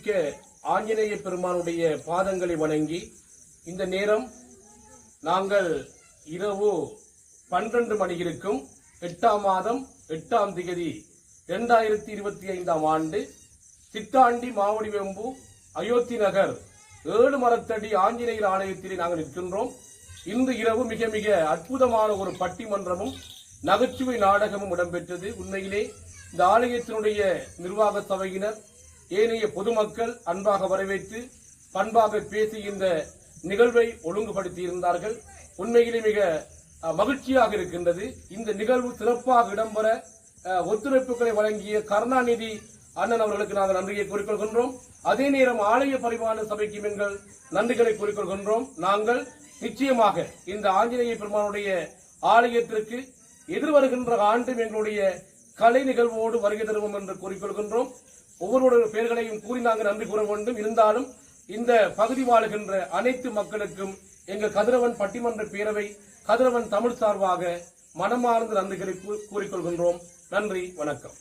மிக்க ஆஞ்சநேய பெருமானுடைய பாதங்களை வணங்கி இந்த நேரம் நாங்கள் இரவு பன்னிரண்டு மணி இருக்கும் எட்டாம் மாதம் எட்டாம் திகதி இரண்டாயிரத்தி இருபத்தி ஐந்தாம் ஆண்டு சித்தாண்டி மாவடி வெம்பு அயோத்தி நகர் ஏழு மரத்தடி ஆஞ்சநேயர் ஆலயத்திலே நாங்கள் நிற்கின்றோம். இன்று இரவு மிக மிக அற்புதமான ஒரு பட்டிமன்றமும் நகைச்சுவை நாடகமும் இடம்பெற்றது. உண்மையிலே இந்த ஆலயத்தினுடைய நிர்வாக சபையினர் ஏனைய பொதுமக்கள் அன்பாக வரவேற்று பண்பாக பேசி இந்த நிகழ்வை ஒழுங்குபடுத்தி இருந்தார்கள் உண்மையிலே மிக மகிழ்ச்சியாக இருக்கின்றது. இந்த நிகழ்வு சிறப்பாக இடம்பெற ஒத்துழைப்புகளை வழங்கிய கருணாநிதி அண்ணன் அவர்களுக்கு நாங்கள் நன்றியை கூறிக்கொள்கின்றோம். அதே நேரம் ஆலய பரிமாண சபைக்கு எங்கள் நன்றிகளை கூறிக்கொள்கின்றோம். நாங்கள் நிச்சயமாக இந்த ஆஞ்சநேய பெருமானுடைய ஆலயத்திற்கு எதிர்வருகின்ற ஆண்டும் எங்களுடைய கலை நிகழ்வோடு வருகை தருவோம் என்று கூறிக்கொள்கின்றோம். ஒவ்வொருவருடைய பெயர்களையும் கூறி நாங்கள் நன்றி கூற வேண்டும். இருந்தாலும் இந்த பகுதி வாழுகின்ற அனைத்து மக்களுக்கும் எங்கள் கதிரவன் பட்டிமன்ற பேரவை கதிரவன் தமிழ் சார்பாக மனமார்ந்த நன்றிகளை கூறிக்கொள்கின்றோம். நன்றி வணக்கம்.